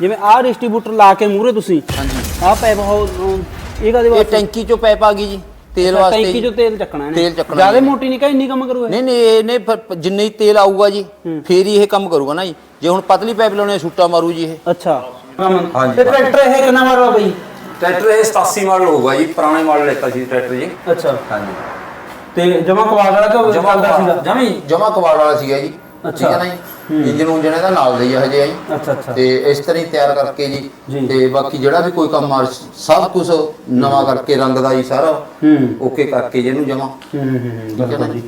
ਜਿਵੇਂ ਆਹ ਡਿਸਟ੍ਰੀਬਿਊਟਰ ਲਾ ਕੇ ਮੂਰੇ ਤੁਸੀਂ ਹਾਂਜੀ। ਆਹ ਪੈਪ ਹੋ ਇਹ ਕਾਦੇ ਇਹ ਵਾਸਤੇ? ਟੈਂਕੀ ਚੋਂ ਪਾਈਪ ਆ ਗਈ ਜੀ ਤੇਲ ਵਾਸਤੇ ਟੈਂਕੀ। ਚੋਂ ਤੇਲ ਚੱਕਣਾ ਇਹਨੇ। ਤੇਲ ਚੱਕਣਾ ਜ਼ਿਆਦਾ। ਮੋਟੀ ਨਹੀਂ ਕਾ ਇੰਨੀ ਕੰਮ ਕਰੂ ਇਹ? ਨਹੀਂ ਨਹੀਂ ਇਹਨੇ ਫਿਰ ਜਿੰਨਾ ਹੀ ਤੇਲ ਆਊਗਾ ਜੀ ਫੇਰ ਹੀ ਇਹ ਕੰਮ ਕਰੂਗਾ ਨਾ ਜੀ। ਜੇ ਹੁਣ ਪਤਲੀ ਪਾਈਪ ਲਾਉਣੇ ਛੁੱਟਾ ਮਾਰੂ ਜੀ ਇਹ। ਅੱਛਾ। ਹਾਂਜੀ। ਤੇ ਟਰੈਕਟਰ ਇਹ ਕਿੰਨਾ ਮਾਰਦਾ ਬਈ? ਟਰੈਕਟਰ ਇਹ 87 ਮਾਡਲ ਹੋਊਗਾ ਜੀ ਪੁਰਾਣੇ ਮਾਡਲ ਲੈਤਾ ਸੀ ਟਰੈਕਟਰ ਜੀ। ਅੱਛਾ। ਹਾਂਜੀ। ਤੇ ਜਮਾ ਕਵਾ ਵਾਲਾ ਕਿ ਚੱਲਦਾ ਸੀਗਾ? ਜਮੀ ਜਮਾ ਕਵਾੜ ਵਾਲਾ ਸੀਗਾ ਜੀ। ਠੀਕ ਹੈ ਨਾ ਜੀ? ਇੰਜਨ ਉਂਜਨ ਇਹਦਾ ਨਾਲ ਦੇ ਹਜੇ ਆ ਜੀ ਅੱਛਾ ਅੱਛਾ। ਤੇ ਇਸ ਤਰ੍ਹਾਂ ਹੀ ਤਿਆਰ ਕਰਕੇ ਜੀ। ਤੇ ਬਾਕੀ ਜਿਹੜਾ ਵੀ ਕੋਈ ਕੰਮ ਆ ਸਭ ਕੁਝ ਨਵਾਂ ਕਰਕੇ ਰੰਗ ਦਾ ਜੀ ਸਾਰਾ ਹੂੰ। ਓਕੇ ਕਰਕੇ ਜੀ ਇਹਨੂੰ ਜਮਾ। ਹੂੰ ਹੂੰ ਹੂੰ ਹੈ। ਜੀ।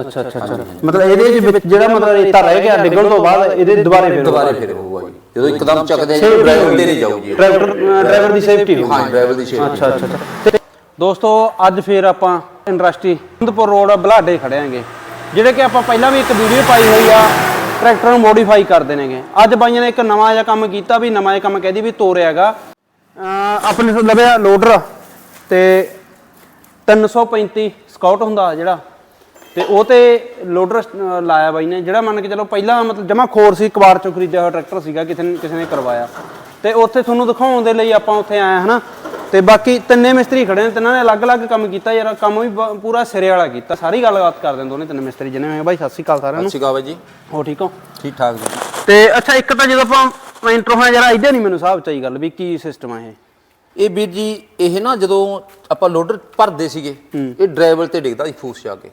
ਅੱਛਾ ਅੱਛਾ ਅੱਛਾ। ਮਤਲਬ ਇਹਦੇ ਵਿੱਚ ਜਿਹੜਾ ਮਤਲਬ ਰੇਤਾ ਰਹਿ ਗਿਆ ਡਿੱਗਣ ਤੋਂ ਬਾਅਦ ਇਹਦੇ ਦੁਬਾਰੇ ਫੇਰ ਦੁਬਾਰੇ ਫਿਰ ਹੋਊਗਾ ਜੀ। ਜਦੋਂ ਇੱਕਦਮ ਚੱਕਦੇ ਜੀ ਡਰਾਈਵਰ ਤੇ ਨਹੀਂ ਜਾਊ ਜੀ ਟਰੈਕਟਰ ਡਰਾਈਵਰ ਦੀ ਸੇਫਟੀ ਹੋ ਹਾਂ ਡਰਾਈਵਰ ਦੀ ਸ਼ੇਪ ਅੱਛਾ ਅੱਛਾ ਦੋਸਤੋ ਅੱਜ ਫੇਰ ਆਪਾਂ ਇੰਡਸਟਰੀ ਹੰਦਪੁਰ ਰੋਡ ਬਲਾਡੇ ਖੜੇ ਆਂਗੇ ਜਿਹੜੇ ਕਿ ਆਪਾਂ ਪਹਿਲਾਂ ਵੀ ਇੱਕ ਵੀਡੀਓ ਪਾਈ ਹੋਈ ਆ ਟਰੈਕਟਰ ਨੂੰ ਮੋਡੀਫਾਈ ਕਰਦੇ ਨੇਗੇ। ਅੱਜ ਬਾਈਆਂ ਨੇ ਇੱਕ ਨਵਾਂ ਜਿਹਾ ਕੰਮ ਕੀਤਾ ਵੀ, ਨਵਾਂ ਜਿਹਾ ਕੰਮ ਕਹਿਦੀ ਵੀ ਤੋਰਿਆਗਾ ਆਪਣੇ ਤੋਂ ਲਵਿਆ ਲੋਡਰ ਤੇ 335 ਸਕਾਊਟ ਹੁੰਦਾ ਜਿਹੜਾ, ਤੇ ਉਹ ਤੇ ਲੋਡਰ ਲਾਇਆ ਬਾਈ ਨੇ, ਜਿਹੜਾ ਮੰਨ ਕੇ ਚਲੋ ਪਹਿਲਾਂ ਮਤਲਬ ਜਮਾ ਖੋਰ ਸੀ ਕਬਾੜ ਚੋਂ ਖਰੀਦਿਆ ਹੋਇਆ ਟਰੈਕਟਰ ਸੀਗਾ, ਕਿਸੇ ਨੇ ਕਿਸੇ ਨੇ ਕਰਵਾਇਆ। ਤੇ ਉੱਥੇ ਤੁਹਾਨੂੰ ਦਿਖਾਉਣ ਦੇ ਲਈ ਆਪਾਂ ਉੱਥੇ ਆਏ ਹਨਾ? ਤੇ ਬਾਕੀ ਤਿੰਨੇ ਮਿਸਤਰੀ ਖੜੇ ਨੇ ਤਿੰਨਾਂ ਨੇ ਅਲੱਗ-ਅਲੱਗ ਕੰਮ ਕੀਤਾ ਯਾਰ ਕੰਮ ਵੀ ਬ- ਪੂਰਾ ਸਿਰੇ ਵਾਲਾ ਕੀਤਾ। ਸਾਰੀ ਗੱਲਬਾਤ ਕਰਦੇ ਨੇ ਦੋਨੇ ਤਿੰਨ ਮਿਸਤਰੀ ਜਿਹਨੇ ਹੋਏ ਬਾਈ ਸਤਿ ਸ਼੍ਰੀ ਅਕਾਲ ਸਾਰਿਆਂ ਨੂੰ। ਅੱਛੀ ਗਾਵੇ ਜੀ। ਹੋ ਠੀਕ ਹੋ? ਠੀਕ ਠਾਕ ਜੀ। ਤੇ ਅੱਛਾ ਇੱਕ ਤਾਂ ਜਦੋਂ ਆਪਾਂ ਇੰਟਰੋ ਹੋਇਆ ਜਰਾ ਇੱਧਰ ਨਹੀਂ ਮੈਨੂੰ ਸਾਹਬ ਚਾਈ ਗੱਲ ਵੀ ਕੀ ਸਿਸਟਮ ਆ ਇਹ। ਇਹ ਵੀਰ ਜੀ ਇਹ ਨਾ ਜਦੋਂ ਆਪਾਂ ਲੋਡਰ ਭਰਦੇ ਸੀਗੇ ਇਹ ਡਰਾਈਵਰ ਤੇ ਡਿੱਗਦਾ ਸੀ ਫੂਸ ਜਾ ਕੇ।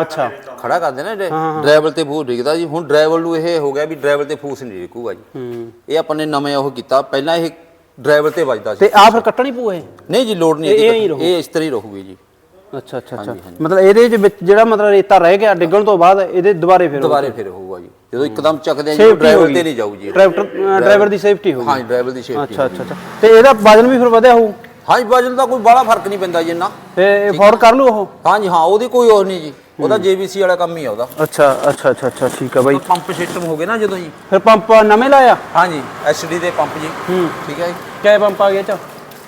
ਅੱਛਾ। ਖੜਾ ਕਰਦੇ ਨਾ ਡਰਾਈਵਰ ਤੇ ਫੂਸ ਡਿੱਗਦਾ ਜੀ ਹੁਣ ਡਰਾਈਵਰ ਨੂੰ ਇਹ ਹੋ ਗਿਆ ਵੀ ਡਰਾਈਵਰ ਤੇ ਫੂਸ ਨਹੀਂ ਡਿੱਗੂਗਾ ਜੀ। ਹੂੰ। ਇਹ ਆਪਾਂ ਨੇ ਨਵੇਂ ਉਹ ਕੀਤਾ। ਪਹਿਲਾਂ ਇਹ ਡਰਾਈਵਰ ਤੇ ਵੱਜਦਾ ਸੀ ਤੇ ਆ ਫਿਰ ਕੱਟਣੀ ਪਊ ਇਹ? ਨਹੀਂ ਜੀ ਲੋਡ ਨਹੀਂ ਇਹ- ਹੀ ਇਸ ਤਰ੍ਹਾਂ ਹੀ ਰਹੂਗੀ ਜੀ। ਅੱਛਾ ਅੱਛਾ ਅੱਛਾ। ਮਤਲਬ ਇਹਦੇ ਵਿੱਚ ਜਿਹੜਾ ਮਤਲਬ ਰੇਤਾ ਰਹਿ ਗਿਆ ਡਿੱਗਣ ਤੋਂ ਬਾਅਦ ਇਹਦੇ ਦੁਬਾਰੇ ਫਿਰ ਦੁਬਾਰੇ ਫਿਰ ਹੋਊਗਾ ਜੀ। ਜਦੋਂ ਇੱਕਦਮ ਚੱਕਦੇ ਆ ਜੀ Safety ਡਰਾਈਵਰ। ਤੇ ਨਹੀਂ ਜਾਊ ਜੀ ਡਰਾਈਵਰ ਡਰਾਈਵਰ ਦੀ ਸੇਫਟੀ ਹੋਊਗੀ ਹਾਂ ਜੀ ਡਰਾਈਵਰ ਦੀ ਸੇਫਟੀ ਅੱਛਾ ਅੱਛਾ ਅੱਛਾ। ਤੇ ਇਹਦਾ ਵਜਨ ਵੀ ਫਿਰ ਵਧਿਆ ਹੋਊ? ਹਾਂ ਜੀ ਵਜਨ ਦਾ ਕੋਈ ਬਾਹਲਾ ਫ਼ਰਕ ਨਹੀਂ ਪੈਂਦਾ ਜੀ ਇੰਨਾ। ਤੇ ਇਹ ਫੋਰ ਕਰ ਲੂ ਉਹ? ਹਾਂ ਜੀ ਹਾਂ ਉਹਦੀ ਕੋਈ ਹੋਰ ਨਹੀਂ ਜੀ। ਉਹਦਾ ਜੀਬੀਸੀ ਵਾਲਾ ਕੰਮ ਹੀ ਆ ਉਹਦਾ। ਅੱਛਾ ਅੱਛਾ ਅੱਛਾ ਅੱਛਾ ਠੀਕ ਆ ਬਾਈ। ਪੰਪ ਸਿਸਟਮ ਹੋ ਗਏ ਨਾ ਜਦੋਂ ਜੀ। ਫਿਰ ਪੰਪ ਨਵੇਂ ਲਾਇਆ? ਹਾਂ ਜੀ ਐਸਡੀ ਦੇ ਪੰਪ ਜੀ। ਹੂੰ। ਠੀਕ ਹੈ ਜੀ। ਕਿਆ ਪੰਪ ਆ ਗਿਆ ਚ?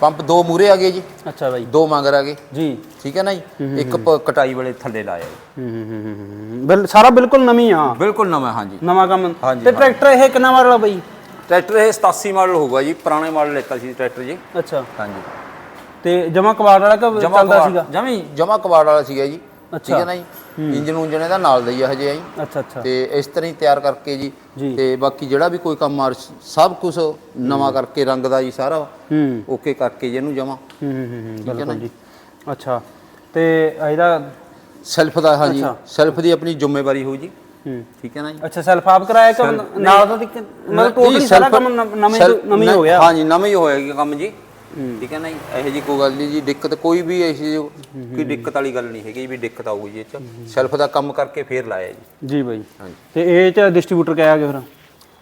ਪੰਪ ਦੋ ਮੂਰੇ ਆ ਗਏ ਜੀ। ਅੱਛਾ ਬਾਈ। ਦੋ ਮਗਰ ਆ ਗਏ। ਜੀ। ਠੀਕ ਹੈ ਨਾ ਜੀ। ਇੱਕ ਕਟਾਈ ਵਾਲੇ ਥੱਲੇ ਲਾਇਆ ਜੀ। ਹੂੰ ਹੂੰ ਹੂੰ, ਹੂੰ ਬਿਲ ਸਾਰਾ ਬਿਲਕੁਲ ਨਵੀਂ ਆ। ਬਿਲਕੁਲ ਨਵਾਂ ਹਾਂ ਜੀ ਨਵਾਂ ਕੰਮ। ਹਾਂਜੀ, ਤੇ ਟਰੈਕਟਰ ਇਹ ਕਿੰਨਾ ਵਾਲਾ ਬਾਈ? ਟਰੈਕਟਰ ਇਹ 87 ਮਾਡਲ ਹੋਊਗਾ ਜੀ। ਪੁਰਾਣੇ ਮਾਡਲ ਲੈਤਾ ਸੀ ਟਰੈਕਟਰ ਜੀ। ਅੱਛਾ। ਹਾਂ ਜੀ ਤੇ ਜਮਾ ਕਬਾੜ ਵਾਲਾ ਕਿ ਚੱਲਦਾ ਸੀਗਾ? ਜਮੀ ਜਮਾ ਕਬਾੜ ਵਾਲਾ ਸੀਗਾ ਜੀ। ਠੀਕ। ਹੈ ਨਾ ਜੀ? ਇੰਜਨ ਉਂਜਨ ਇਹਦਾ ਨਾਲ ਹੀ ਆ ਹਜੇ ਆ ਜੀ ਅੱਛਾ ਅੱਛਾ। ਤੇ ਇਸ ਤਰ੍ਹਾਂ ਹੀ ਤਿਆਰ ਕਰਕੇ ਜੀ। ਤੇ ਬਾਕੀ ਜਿਹੜਾ ਵੀ ਕੋਈ ਕੰਮ ਆ ਸਭ ਕੁਝ ਨਵਾਂ ਕਰਕੇ ਰੰਗ ਦਾ ਜੀ ਸਾਰਾ। ਹੂੰ। ਓਕੇ ਕਰਕੇ ਜੀ ਇਹਨੂੰ ਜਮਾ। ਹੂੰ ਹੂੰ ਹੂੰ, ਹੂੰ ਹੈ ਬਿਲਕੁਲ ਜੀ? ਅੱਛਾ। ਤੇ ਇਹਦਾ ਸੈਲਫ ਦਾ ਹਾਂ ਜੀ। ਸੈਲਫ ਦੀ ਆਪਣੀ ਜ਼ਿੰਮੇਵਾਰੀ ਹੋਊ ਜੀ। ਹੂੰ। ਠੀਕ ਹੈ ਨਾ ਜੀ? ਅੱਛਾ ਸੈਲਫ ਆਪ ਕਰਾਇਆ ਕਿ ਨਾਲ ਦਾ ਮਤਲਬ ਟੋਟਲੀ ਸਾਰਾ ਕੰਮ ਨਵ- ਨਵੇਂ ਹੋ ਗਿਆ। ਹਾਂ ਜੀ ਨਵੇਂ ਹੀ ਹੋਏਗਾ ਕੰਮ ਜੀ। ਠੀਕ ਹੈ ਨਾ ਜੀ? ਇਹੋ ਜੀ ਕੋਈ ਗੱਲ ਨਹੀਂ ਜੀ ਦਿੱਕਤ ਕੋਈ ਵੀ ਐਸੀ ਕੋਈ ਦਿੱਕਤ ਵਾਲੀ ਗੱਲ ਨਹੀਂ ਹੈਗੀ ਵੀ ਦਿੱਕਤ ਆਊਗੀ ਜੀ ਇਹ ਚ। ਸੈਲਫ ਦਾ ਕੰਮ ਕਰਕੇ ਫੇਰ ਲਾਇਆ ਜੀ। ਜੀ ਬਾਈ। ਹਾਂਜੀ। ਤੇ ਇਹ ਚ ਡਿਸਟ੍ਰੀਬਿਊਟਰ ਕਿਆ ਆ ਗਿਆ ਫਿਰ?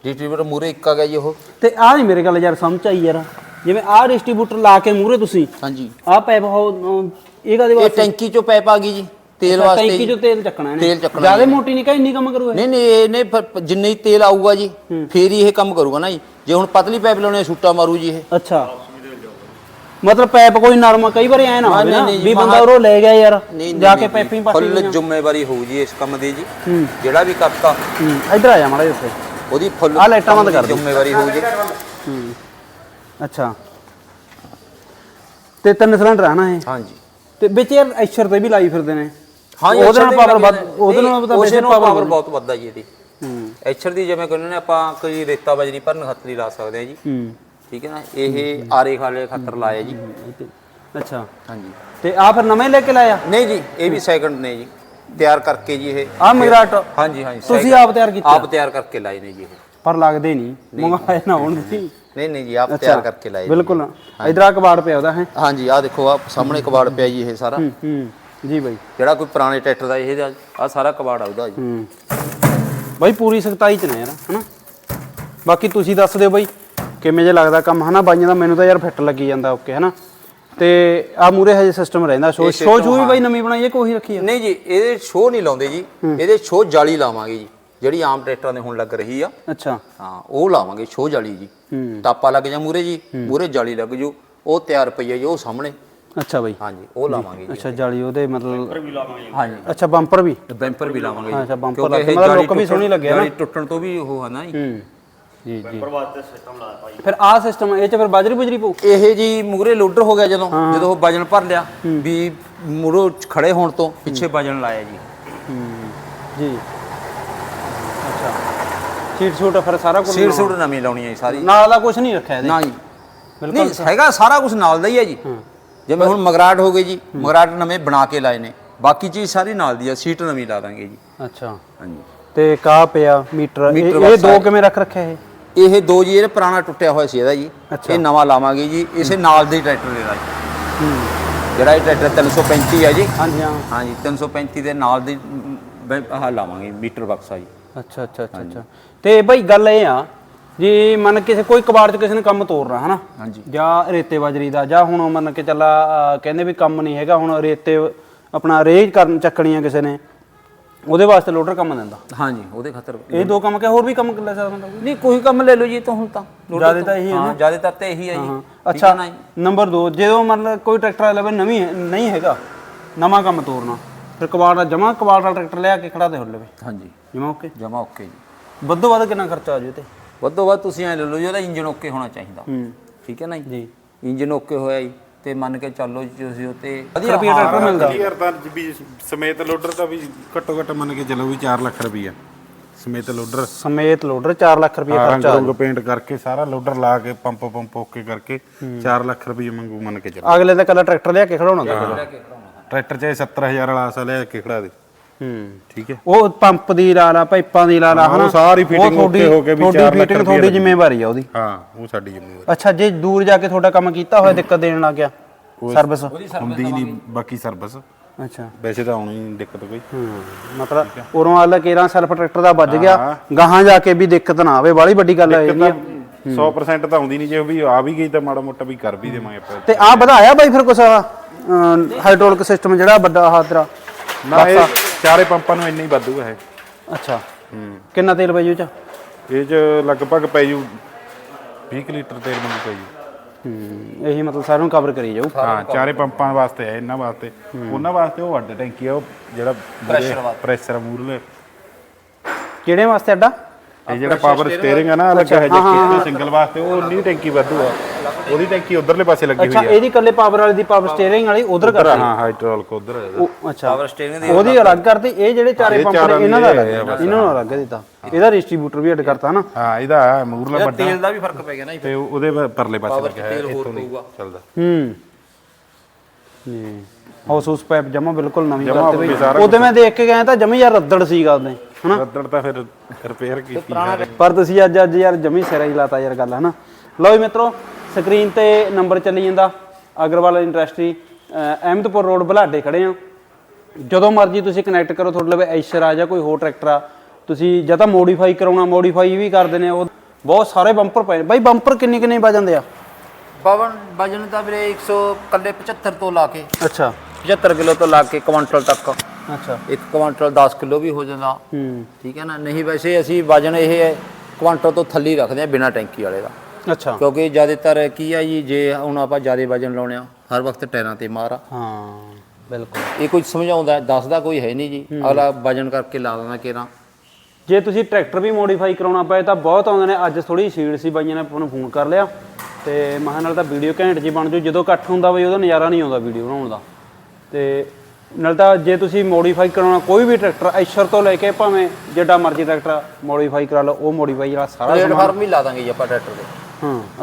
ਡਿਸਟ੍ਰੀਬਿਊਟਰ ਮੂਰੇ ਇੱਕ ਆ ਗਿਆ ਜੀ ਉਹ। ਤੇ ਆਹ ਨਹੀਂ ਮੇਰੇ ਗੱਲ ਯਾਰ ਸਮਝ ਆਈ ਯਾਰ। ਜਿਵੇਂ ਆਹ ਡਿਸਟ੍ਰੀਬਿਊਟਰ ਲਾ ਕੇ ਮੂਰੇ ਤੁਸੀਂ ਹਾਂਜੀ। ਆਹ ਪੈਪ ਹੋ ਇਹ ਕਾਦੇ ਇਹ ਵਾਸਤੇ? ਟੈਂਕੀ ਚੋਂ ਪਾਈਪ ਆ ਗਈ ਜੀ ਤੇਲ ਟੈਂਕੀ ਵਾਸਤੇ ਚੋਂ ਤੇਲ ਚੱਕਣਾ ਇਹਨੇ। ਤੇਲ ਚੱਕਣਾ ਜ਼ਿਆਦਾ ਮੋਟੀ ਨਹੀਂ ਕਾ ਇੰਨੀ ਕੰਮ ਕਰੂ ਇਹ? ਨਹੀਂ ਨਹੀਂ ਇਹਨੇ ਫਿਰ ਜਿੰਨੇ ਹੀ ਤੇਲ ਆਊਗਾ ਜੀ ਫੇਰ ਹੀ ਇਹ ਕੰਮ ਕਰੂਗਾ ਨਾ ਜੀ। ਜੇ ਹੁਣ ਪਤਲੀ ਪਾਈਪ ਲਾਉਣੇ ਛੁੱਟਾ ਮਾਰੂ ਜੀ ਇਹ। ਅੱਛਾ। ਮਤਲਬ ਪੈਪ ਕੋਈ ਨਰਮ ਕਈ ਵਾਰੀ ਐ ਨਾ ਹੋਵੇ ਨਾ ਵੀ ਬੰਦਾ ਉਹ ਲੈ ਗਿਆ ਯਾਰ ਜਾ ਕੇ ਪੈਪਿੰਗ ਪਾਸੇ ਫੁੱਲ ਜ਼ਿੰਮੇਵਾਰੀ ਹੋਊ ਜੀ ਇਸ ਕੰਮ ਦੀ ਜੀ। ਜਿਹੜਾ ਵੀ ਕਰਤਾ। ਇੱਧਰ ਆ ਜਾ ਮਾੜਾ ਜਿਹਾ ਉਹਦੀ ਫੁੱਲ ਆਹ ਲਾਈਟਾਂ ਬੰਦ ਕਰ ਦਿਓ। ਜ਼ਿੰਮੇਵਾਰੀ ਹੋਊ ਜੀ। ਹੂੰ ਅੱਛਾ। ਤੇ ਤਿੰਨ ਸਿਲੰਡਰ ਆ ਨਾ ਇਹ? ਹਾਂਜੀ ਤੇ ਵਿੱਚ ਯਾਰ ਐਸ਼ਰ ਤੇ ਵੀ ਲਾਈ ਫਿਰਦੇ ਨੇ। ਹਾਂ ਉਹਦੇ ਨਾਲ ਪਾਵਰ ਦੀ ਵੱਧ ਉਹਦੇ ਨਾਲ ਤਾਂ ਵੈਸੇ ਪਾਵਰ ਬਹੁਤ ਵੱਧਦਾ ਜੀ ਇਹਦੀ। ਹੂੰ। ਐਚਰ ਦੀ ਜਿਵੇਂ ਕਹਿੰਦੇ ਨੇ ਆਪਾਂ ਕੋਈ ਰੇਤਾ ਬਜਰੀ ਭਰਨ ਖਾਤਰ ਹੀ ਲਾ ਸਕਦੇ ਆ ਜੀ। ਹੂੰ। ਠੀਕ ਹੈ ਨਾ? ਇਹ ਆਰੇ ਖਾਲੇ ਖਾਤਰ ਲਾਇਆ ਜੀ। ਅੱਛਾ। ਹਾਂਜੀ। ਤੇ ਆ ਫਿਰ ਨਵੇਂ ਲੈ ਕੇ ਲਾਇਆ? ਨਹੀਂ ਜੀ ਇਹ ਵੀ ਸੈਕਿੰਡ ਨੇ ਜੀ। ਤਿਆਰ ਕਰਕੇ ਜੀ ਇਹ। ਆ ਮਗਰਾਟ ਹਾਂਜੀ ਹਾਂਜੀ ਤੁਸੀਂ ਆਪ ਤਿਆਰ ਕੀਤਾ? ਆਪ ਤਿਆਰ ਕਰਕੇ ਲਾਏ ਨੇ ਜੀ ਇਹ। ਪਰ ਲੱਗਦੇ ਨਹੀਂ। ਮੰਗਾਏ ਨਾ ਹੋਣ ਤੁਸੀਂ। ਨਹੀਂ ਨਹੀਂ ਜੀ ਆਪ ਤਿਆਰ ਕਰਕੇ ਲਾਏ। ਬਿਲਕੁਲ। ਇਧਰ ਆ ਕਬਾੜ ਪਿਆ ਉਹਦਾ ਹੈ? ਹਾਂਜੀ ਆਹ ਦੇਖੋ ਆ ਸਾਹਮਣੇ ਕਬਾੜ ਪਿਆ ਜੀ ਇਹ ਸਾਰਾ। ਹੂੰ ਹੂੰ। ਜੀ ਬਾਈ। ਜਿਹੜਾ ਕੋਈ ਪੁਰਾਣੇ ਟਰੈਕਟਰ ਦਾ ਇਹ ਆ ਸਾਰਾ ਕਬਾੜ ਆਉਦਾ ਜੀ। ਹੂੰ। ਬਾਈ ਪੂਰੀ ਸਖਤਾਈ ਚ ਨੇ ਯਾਰ ਹਨਾ? ਬਾਕੀ ਤੁਸੀਂ ਦੱਸ ਦਿਓ ਬਾਈ। ਕਿਵੇਂ ਜੇ ਲੱਗਦਾ ਕੰਮ ਹਨਾ? ਬਾਈਆਂ ਦਾ ਮੈਨੂੰ ਤਾਂ ਯਾਰ ਫਿੱਟ ਲੱਗੀ ਜਾਂਦਾ ਓਕੇ ਹਨਾ? ਤੇ ਆ ਮੂਰੇ ਹਜੇ ਸਿਸਟਮ ਰਹਿੰਦਾ। ਸ਼ੋ ਸ਼ੋ ਸ਼ੂ ਵੀ ਬਾਈ ਨਵੀਂ ਬਣਾਈ ਹੈ ਕੋਈ ਰੱਖੀ ਆ? ਨਹੀਂ ਜੀ ਇਹਦੇ ਸ਼ੋਅ ਨਹੀਂ ਲਾਉਂਦੇ ਜੀ। ਇਹਦੇ ਸ਼ੋਅ ਜਾਲੀ ਲਾਵਾਂਗੇ ਜੀ। ਜਿਹੜੀ ਆਮ ਟਰੈਕਟਰਾਂ ਦੇ ਹੁਣ ਲੱਗ ਰਹੀ ਆ। ਅੱਛਾ। ਹਾਂ ਉਹ ਲਾਵਾਂਗੇ ਸ਼ੋਅ ਜਾਲੀ ਜੀ। ਟਾਪਾ ਲੱਗ ਜਾ ਮੂਰੇ ਜੀ। ਮੂਰੇ ਜਾਲੀ ਲੱਗ ਜੂ। ਉਹ ਤਿਆਰ ਪਈ ਹੈ ਜੀ ਉਹ ਸਾਹਮਣੇ। ਅੱਛਾ ਬਾਈ। ਹਾਂਜੀ ਉਹ ਲਾਵਾਂਗੇ ਜੀ। ਅੱਛਾ ਜਾਲੀ ਉਹਦੇ ਮਤਲਬ ਹਾਂਜੀ। ਅੱਛਾ ਬੰਪਰ ਵੀ? ਬੈਂਪਰ ਵੀ ਲਾਵਾਂਗੇ ਜੀ। ਅੱਛਾ, ਕਿਉਂਕਿ ਲੱਗ- ਮਤਲਬ look ਵੀ ਟੁੱਟਣ- ਸੋਹਣੀ ਲੱਗੇ ਨਾ। ਟੁੱਟਣ ਤੋਂ ਵੀ ਉਹ ਹੈ ਨਾ ਜੀ ਜੀ। ਜੀ ਪ੍ਰਵਾਦ ਤੇ ਸਿਸਟਮ ਲਾਇਆ ਭਾਈ ਫਿਰ ਆਹ ਸਿਸਟਮ ਇਹ ਚ ਫਿਰ ਬਾਜਰੀ ਬੁਜਰੀ ਪਊ? ਇਹ ਜੀ ਮੂਰੇ ਲੋਡਰ ਹੋ ਗਿਆ ਜਦੋਂ ਜਦੋਂ ਉਹ ਵਜਨ ਭਰ ਲਿਆ ਵੀ ਮੂਰੋ ਖੜੇ ਹੋਣ ਤੋਂ ਪਿੱਛੇ ਵਜਨ ਲਾਇਆ ਜੀ। ਜੀ। ਅੱਛਾ। ਸੀਟ ਸੂਟ ਫਿਰ ਸਾਰਾ ਕੁਝ ਸੀਟ ਸੂਟ ਨਵੀਂ ਲਾਉਣੀ ਹੈ ਜੀ ਸਾਰੀ। ਨਾਲ ਦਾ ਕੁਝ ਨਹੀਂ ਰੱਖਿਆ ਇਹਦੇ ਨਾ ਜੀ। ਬਿਲਕੁਲ ਨਹੀਂ ਹੈਗਾ ਸਾਰਾ ਕੁਝ ਨਾਲ ਦਾ ਹੀ ਹੈ ਜੀ। ਜਿਵੇਂ ਹੁਣ ਮਗਰਾਟ ਹੋ ਗਏ ਜੀ ਮਗਰਾਟ ਨਵੇਂ ਬਣਾ ਕੇ ਲਾਏ ਨੇ। ਬਾਕੀ ਚੀਜ਼ ਸਾਰੀ ਨਾਲ ਦੀ ਆ ਸੀਟ ਨਵੀਂ ਲਾ ਦਾਂਗੇ ਜੀ। ਅੱਛਾ। ਹਾਂਜੀ। ਤੇ ਕਾ ਪਿਆ ਮੀਟਰ ਇਹ ਦੋ। ਕਿਵੇਂ ਰੱਖ ਰੱਖਿਆ ਇਹ? ਇਹ ਦੋ ਜੀ ਇਹ ਪੁਰਾਣਾ ਟੁੱਟਿਆ ਹੋਇਆ ਸੀ ਇਹਦਾ ਜੀ। ਇਹ ਨਵਾਂ ਲਾਵਾਂਗੇ ਜੀ ਇਸੇ ਨਾਲ ਦੇ ਟਰੈਕਟਰ ਦੇ ਦਾ ਜੀ ਜਿਹੜਾ ਇਹ ਟਰੈਕਟਰ 335 ਹੈ ਜੀ। ਹਾਂਜੀ ਹਾਂ। ਹਾਂਜੀ 335 ਦੇ ਨਾਲ ਦੀ ਆਹ ਲਾਵਾਂਗੇ ਮੀਟਰ ਬਕਸਾ ਜੀ। ਅੱਛਾ ਅੱਛਾ ਅੱਛਾ ਅੱਛਾ। ਤੇ ਭਾਈ ਗੱਲ ਇਹ ਆ ਜੀ ਮੰਨ ਕਿਸੇ ਕੋਈ ਕਬਾੜ ਚ ਕਿਸੇ ਨੇ ਕੰਮ ਤੋਰਨਾ ਹਨਾ? ਹਾਂਜੀ। ਜਾਂ ਰੇਤੇ ਬਾਜਰੀ ਦਾ ਜਾਂ ਹੁਣ ਮੰਨ ਕੇ ਚੱਲਾ ਕਹਿੰਦੇ ਵੀ ਕੰਮ ਨਹੀਂ ਹੈਗਾ ਹੁਣ ਰੇਤੇ ਆਪਣਾ ਰੇਜ ਕਰਨ ਚੱਕਣੀਆਂ ਕਿਸੇ ਨੇ। ਉਹਦੇ ਵਾਸਤੇ ਲੋਡਰ ਕੰਮ ਦਿੰਦਾ ਹਾਂਜੀ ਉਹਦੇ ਖਾਤਰ ਇਹ ਦੋ ਕੰਮ ਕਿ ਹੋਰ ਵੀ ਕੰਮ ਲੈ ਸਕਦਾ ਬੰਦਾ? ਨਹੀਂ ਕੋਈ ਕੰਮ ਲੈ ਲਓ ਜੀ ਤਾਂ ਹੁਣ ਤਾਂ ਜ਼ਿਆਦਾ ਤਾਂ। ਇਹੀ ਹੈ ਹਾਂ ਜ਼ਿਆਦਾਤਰ ਤਾਂ ਇਹੀ ਹੈ ਜੀ। ਅੱਛਾ? ਨੰਬਰ 2 ਜਦੋਂ ਮਤਲਬ ਕੋਈ ਟਰੈਕਟਰ ਲਵੇ ਨਵੀਂ ਨਹੀਂ ਹੈਗਾ ਨਵਾਂ ਕੰਮ ਤੋਰਨਾ। ਫਿਰ ਕਬਾੜ ਦਾ ਜਮਾ ਕਬਾੜ ਦਾ ਟਰੈਕਟਰ ਲਿਆ ਕੇ ਖੜਾ ਦੇ ਹੋ ਲਵੇ। ਹਾਂਜੀ। ਜਮਾ ਓਕੇ? ਜਮਾ ਓਕੇ ਜੀ। ਵੱਧੋ ਵੱਧ ਕਿੰਨਾ ਖਰਚਾ ਆ ਜੂ ਤੇ ਵੱਧੋ ਵੱਧ ਤੁਸੀਂ ਐ ਲੈ ਲਓ ਜੀ ਉਹਦਾ ਇੰਜਨ ਓਕੇ ਹੋਣਾ ਚਾਹੀਦਾ। ਹੂੰ। ਠੀਕ ਹੈ ਨਾ ਜੀ? ਇੰਜਨ ਓਕੇ ਹੋਇਆ ਜੀ। ਤੇ ਮੰਨ ਕੇ ਚੱਲੋ ਜੀ ਤੁਸੀਂ ਉੱਤੇ ਰੁਪਏ ਟਰੈਕਟਰ ਮਿਲਦਾ। ਕਲੀਅਰ ਤਾਂ ਵੀ ਸਮੇਤ ਲੋਡਰ ਦਾ ਵੀ ਘੱਟੋ ਘੱਟ ਮੰਨ ਕੇ ਚੱਲੋ ਵੀ 4 ਲੱਖ ਰੁਪਈਆ। ਸਮੇਤ ਲੋਡਰ। ਸਮੇਤ ਲੋਡਰ 4 ਲੱਖ ਰੁਪਏ ਰੰਗ ਖਰਚਾ ਰੁੰਗ ਪੇਂਟ ਕਰਕੇ ਸਾਰਾ ਲੋਡਰ ਲਾ ਕੇ ਪੰਪ ਪੰਪ ਓਕੇ ਕਰਕੇ 4 ਲੱਖ ਰੁਪਈਆ ਮੰਗੂ ਮੰਨ ਕੇ ਚੱਲੋ। ਅਗਲੇ ਦਾ ਕੱਲਾ ਟਰੈਕਟਰ ਲਿਆ ਕੇ ਖੜਾਉਣਾ। ਹੁੰਦਾ ਟਰੈਕਟਰ ਚਾਹੇ 70000 ਵਾਲਾ ਆਸਾ ਲੈ ਕੇ ਖੜਾ ਦੇ। ਹੂੰ ਠੀਕ ਹੈ। ਉਹ ਪੰਪ ਦੀ ਲਾ ਲਾ ਪਾਈਪਾਂ ਦੀ ਲਾ ਲਾ ਹਾਂ, ਉਹ ਹਨਾ? ਸਾਰੀ ਤੁਹਾਡੀ- okay ਹੋ ਕੇ ਵੀ ਤੁਹਾਡੀ ਚਾਰ ਲੱਖ fitting ਰੁਪਏ ਤੁਹਾਡੀ। ਜ਼ਿੰਮੇਵਾਰੀ ਆ ਉਹਦੀ। ਹਾਂ ਉਹ ਸਾਡੀ ਜ਼ਿੰਮੇਵਾਰੀ। ਅੱਛਾ ਜੇ ਦੂਰ ਜਾ ਕੇ ਤੁਹਾਡਾ ਕੰਮ ਕੀਤਾ ਹੋਇਆ ਦਿੱਕਤ ਦੇਣ ਲੱਗ ਗਿਆ ਸਰਵਿਸ ਹੁੰਦੀ ਨਹੀਂ ਬਾਕੀ ਸਰਵਿਸ ਅੱਛਾ। ਵੈਸੇ ਤਾਂ ਆਉਣੀ ਨਹੀਂ ਦਿੱਕਤ ਕੋਈ। ਹੂੰ ਮਤਲਬ ਉਰੋਂ ਵਾਲਾ ਕੇਰਾਂ ਸੈਲਫ ਟਰੈਕਟਰ ਦਾ ਵੱਜ ਗਿਆ ਗਾਹਾਂ ਜਾ ਕੇ ਵੀ ਦਿੱਕਤ ਨਾ ਆਵੇ ਬਾਲੀ ਵੱਡੀ ਗੱਲ ਹੈ ਦਿੱਕਤ ਤਾਂ 100% ਤਾਂ ਆਉਂਦੀ ਨਹੀਂ ਜੇ ਵੀ ਆ ਵੀ ਗਈ ਤਾਂ ਮਾੜਾ ਮੋਟਾ ਵੀ ਕਰ ਵੀ ਦੇਵਾਂਗੇ ਆਪਾਂ। ਤੇ ਆ ਵਧਾਇਆ ਬਾਈ ਫਿਰ ਕੁਛ ਹਾਈਡ੍ਰੋਲਿਕ ਸਿਸਟਮ ਜਿਹੜਾ ਵੱਡਾ ਆਹ ਤੇਰਾ ਨਾ ਇਹ ਚਾਰੇ ਪੰਪਾਂ ਨੂੰ ਇੰਨਾ ਹੀ ਵਾਧੂਗਾ ਇਹ। ਅੱਛਾ। ਕਿੰਨਾ ਤੇਲ ਪਈ ਉਹ ਚ? ਇਹ ਚ ਲਗਭਗ ਪੈ ਜੂ 20 ਕੁ ਲੀਟਰ ਤੇਲ ਮੰਗੂ ਪੈ ਜੂ। ਹੂੰ ਇਹੀ ਮਤਲਬ ਸਾਰਿਆਂ ਨੂੰ ਕਵਰ ਕਰੀ ਜਾਊ। ਹਾਂ ਚਾਰੇ ਪੰਪਾਂ ਵਾਸਤੇ ਹੈ ਇਹਨਾਂ ਵਾਸਤੇ। ਉਹਨਾਂ ਵਾਸਤੇ ਉਹ ਵੱਡ ਟੈਂਕੀ ਆ ਉਹ ਜਿਹੜਾ ਵਾਸਤੇ। ਪ੍ਰੈਸ਼ਰ ਮੂਰਲੇ ਕਿਹੜੇ ਵਾਸਤੇ ਅੱਡਾ? ਇਹ ਜਿਹੜਾ ਪਾਵਰ ਸਟੀਅਰਿੰਗ ਆ ਨਾ ਲੱਗਾ ਹੈ ਜੇ ਸਿੰਗਲ ਵਾਸਤੇ ਉਹ ਉਨੀ ਟੈਂਕੀ ਵਾਧੂ ਆ। ਉਹਦੀ ਟੈਂਕੀ ਉਧਰਲੇ ਪਾਸੇ ਲੱਗੀ ਅੱਛਾ ਹੋਈ ਆ। ਇਹਦੀ ਕੱਲੇ ਪਾਵਰ ਵਾਲੀ ਦੀ ਪਾਵਰ ਸਟੀਅਰਿੰਗ ਵਾਲੀ ਉਧਰ ਕਰ ਹਾਂ ਹਾਈਡ੍ਰੋਲਿਕ ਉਧਰ ਹੈ ਉਹ ਅੱਛਾ। ਪਾਵਰ ਸਟੀਅਰਿੰਗ ਦੀ ਉਹਦੀ ਅਲੱਗ ਕਰਤੀ ਇਹ ਜਿਹੜੇ ਚਾਰੇ ਇਹ ਪੰਪ ਚਾਰਾਂ ਨੇ ਇਹਨਾਂ ਦਾ ਦੀ ਅਲੱਗ ਇਹ ਆ ਇਹਨਾਂ ਨੂੰ ਅਲੱਗ ਦਿੱਤਾ। ਇਹਦਾ ਡਿਸਟ੍ਰੀਬਿਊਟਰ ਵੀ ਐਡ ਕਰਤਾ ਨਾ। ਹਾਂ ਇਹਦਾ ਮੂਰਲਾ ਵੱਡਾ। ਤੇਲ ਦਾ ਵੀ ਫ਼ਰਕ ਪੈ ਗਿਆ ਨਾ ਤੇ ਉਹ- ਉਹਦੇ ਪ- ਪਰਲੇ ਪਾਸੇ ਪਾਵਰ ਲੱਗਿਆ ਹੈ ਤੇਲ ਹੋਰ ਇੱਥੋਂ ਨਹੀਂ ਪਊਗਾ। ਚੱਲਦਾ। ਹੂੰ। ਜੀ। ਹਾਊਸ ਹਾਊਸ ਪਾਈਪ ਜਮਾ ਬਿਲਕੁਲ ਨਵੀਂ ਜਮਾਂ ਕਰਤੇ ਬਈ। ਉਹਦੇ ਮੈਂ ਦੇਖ ਕੇ ਗਿਆ ਤਾਂ ਜਮੀ ਯਾਰ ਰੱਦੜ ਸੀਗਾ ਉਹਦੇ ਹਨਾ? ਰੱਦੜ ਤਾਂ ਫਿਰ ਰਿਪੇਅਰ ਕੀਤੀ ਹੈ ਪਰ ਤੁਸੀਂ ਅੱਜ ਅੱਜ ਯਾਰ ਜਮੀ ਸਿਰਾ ਹੀ ਲਾਤਾ ਯਾਰ ਗੱਲ ਹਨਾ? ਲਓ ਜੀ ਮਿੱਤਰੋ ਸਕਰੀਨ ਤੇ ਨੰਬਰ ਚੱਲੀ ਜਾਂਦਾ ਅਗਰਵਾਲ ਇੰਡਸਟਰੀ ਅਹਿਮਦਪੁਰ ਰੋਡ ਬਲਾਡੇ ਖੜੇ ਆ। ਜਦੋਂ ਮਰਜ਼ੀ ਤੁਸੀਂ ਕਨੈਕਟ ਕਰੋ ਤੁਹਾਡੇ ਲਵੇ ਐਸ਼ਰ ਆ ਜਾਂ ਕੋਈ ਹੋਰ ਟਰੈਕਟਰ ਆ ਤੁਸੀਂ ਜਾਂ ਤਾਂ ਮੋਡੀਫਾਈ ਕਰਾਉਣਾ ਮੋਡੀਫਾਈ ਵੀ ਕਰ ਦਿੰਦੇ ਆ ਉਹ ਬਹੁਤ ਸਾਰੇ ਬੰਪਰ ਪਏ ਨੇ। ਬਾਈ ਬੰਪਰ ਕਿੰਨੇ ਕਿੰਨੇ ਵਜਨ ਦੇ ਆ? ਪਵਨ ਵਜਨ ਤਾਂ ਵੀਰੇ 100 ਕੱਲੇ 75 ਤੋਂ ਲਾ ਕੇ। ਅੱਛਾ। 75 ਕਿਲੋ ਤੋਂ ਲਾ ਕੇ ਕੁਆਂਟਲ ਤੱਕ। ਅੱਛਾ। ਇੱਕ ਕੁਆਂਟਲ 10 ਕਿਲੋ ਵੀ ਹੋ ਜਾਂਦਾ। ਹੂੰ। ਠੀਕ ਹੈ ਨਾ? ਨਹੀਂ ਵੈਸੇ ਅਸੀਂ ਵਜਨ ਇਹ ਹੈ ਕੁਆਂਟਲ ਤੋਂ ਥੱਲੇ ਰੱਖਦੇ ਆ ਬਿਨਾ ਟੈਂਕੀ ਵਾਲੇ ਦਾ। ਅੱਛਾ। ਕਿਉਂਕਿ ਜ਼ਿਆਦਾਤਰ ਕੀ ਆ ਜੀ ਜੇ ਹੁਣ ਆਪਾਂ ਜ਼ਿਆਦਾ ਵਜਨ ਲਾਉਣੇ ਆ ਹਰ ਵਕਤ ਟਾਇਰਾਂ ਤੇ ਮਾਰ ਆ। ਹਾਂ ਬਿਲਕੁਲ। ਇਹ ਕੁਝ ਸਮਝਾਉਂਦਾ ਦੱਸਦਾ ਕੋਈ ਹੈ ਨਹੀਂ ਜੀ। ਅਗਲਾ ਵਜਨ ਕਰਕੇ ਲਾ ਦਿੰਦਾ ਕੇਰਾਂ। ਜੇ ਤੁਸੀਂ ਟਰੈਕਟਰ ਵੀ ਮੋਡੀਫਾਈ ਕਰਾਉਣਾ ਪਏ ਤਾਂ ਬਹੁਤ ਆਉਂਦੇ ਨੇ। ਅੱਜ ਥੋੜੀ ਸੀਡ ਸੀ ਬਾਈਆਂ ਨੇ ਆਪਾਂ ਨੂੰ ਫੋਨ ਕਰ ਲਿਆ। ਤੇ ਮਹਾਂ ਨਾਲ ਤਾਂ ਵੀਡੀਓ ਘੈਂਟ ਜੀ ਬਣ ਜੂ ਜਦੋਂ ਇਕੱਠ ਹੁੰਦਾ ਬਈ ਉਹਦਾ ਨਜ਼ਾਰਾ ਨਹੀਂ ਆਉਂਦਾ ਵੀਡੀਓ ਬਣਾਉਣ ਦਾ। ਤੇ ਨਾਲ ਤਾਂ ਜੇ ਤੁਸੀਂ ਮੋਡੀਫਾਈ ਕਰਾਉਣਾ ਕੋਈ ਵੀ ਟਰੈਕਟਰ ਐਸ਼ਰ ਤੋਂ ਲੈ ਕੇ ਭਾਵੇਂ ਜਿਹੜਾ ਮਰਜ਼ੀ ਟਰੈਕਟਰ ਮੋਡੀਫਾਈ ਕਰਾ ਲਓ ਉਹ ਮੋਡੀਫਾਈ ਵਾਲਾ ਸਾਰਾ ਪਲੇਟਫਾਰਮ ਵੀ ਲਾ ਦਾਂਗੇ ਜੀ ਆਪਾਂ ਟਰੈਕਟਰ ਦੇ।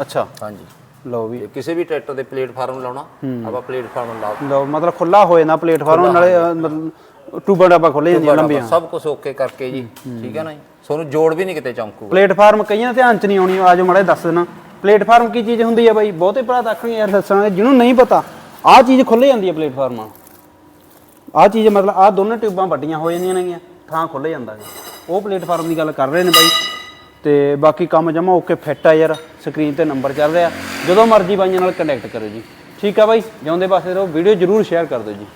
ਅੱਛਾ। ਹਾਂਜੀ। ਲਓ ਵੀ। ਕਿਸੇ ਵੀ ਟਰੈਕਟਰ ਦੇ ਪਲੇਟਫਾਰਮ ਲਾਉਣਾ ਆਪਾਂ ਪਲੇਟਫਾਰਮ ਲਾ ਲਓ ਮਤਲਬ ਖੁੱਲਾ ਹੋ ਜਾਂਦਾ ਪਲੇਟਫਾਰਮ ਨਾਲੇ ਮਤਲਬ ਟੂਬਾਂ ਡਾਬਾ ਖੁੱਲੇ ਜਾਂਦੀਆਂ ਲੰਬੀਆਂ। ਸਭ ਕੁਝ ਓਕੇ ਕਰਕੇ ਜੀ। ਠੀਕ ਹੈ ਨਾ ਜੀ? ਤੁਹਾਨੂੰ ਜੋੜ ਵੀ ਨਹੀਂ ਕਿਤੇ ਚਮਕੂਗਾ। ਪਲੇਟਫਾਰਮ ਕਈਆਂ ਦੇ ਧਿਆਨ ਚ ਨਹੀਂ ਆਉਣੀ ਆਜੋ ਮਾੜੇ ਦੱਸ ਦੇਣਾ। ਪਲੇਟਫਾਰਮ ਕੀ ਚੀਜ਼ ਹੁੰਦੀ ਹੈ ਬਾਈ? ਬਹੁਤੇ ਭਰਾ ਦੱਸਣਗੇ ਯਾਰ ਦੱਸਣਾ ਜਿਹਨੂੰ ਨਹੀਂ ਪਤਾ ਆਹ ਚੀਜ਼ ਖੁੱਲੇ ਜਾਂਦੀ ਹੈ ਪਲੇਟਫਾਰਮ। ਆਹ ਚੀਜ਼ ਮਤਲਬ ਆਹ ਦੋਨੇ ਟਿਊਬਾਂ ਵੱਡੀਆਂ ਹੋ ਜਾਂਦੀਆਂ ਨੇਗੀਆਂ ਥਾਂ ਖੁੱਲੇ ਜਾਂਦਾ ਜੀ। ਉਹ ਪਲੇਟਫਾਰਮ ਦੀ ਗੱਲ ਕਰ ਰਹੇ ਨੇ ਬਾਈ। ਤੇ ਬਾਕੀ ਕੰਮ ਜਮਾ ਓਕੇ ਫਿੱਟ ਆ ਯਾਰ ਸਕਰੀਨ ਤੇ ਨੰਬਰ ਚੱਲ ਰਿਹਾ। ਜਦੋਂ ਮਰਜ਼ੀ ਬਾਈਆਂ ਨਾਲ ਕੰਟੈਕਟ ਕਰੋ ਜੀ। ਠੀਕ ਆ ਬਾਈ, ਜਿਉਂਦੇ ਪਾਸੇ ਰਹੋ ਵੀਡੀਓ ਜਰੂਰ ਸ਼ੇਅਰ ਕਰ ਦਿਓ ਜੀ।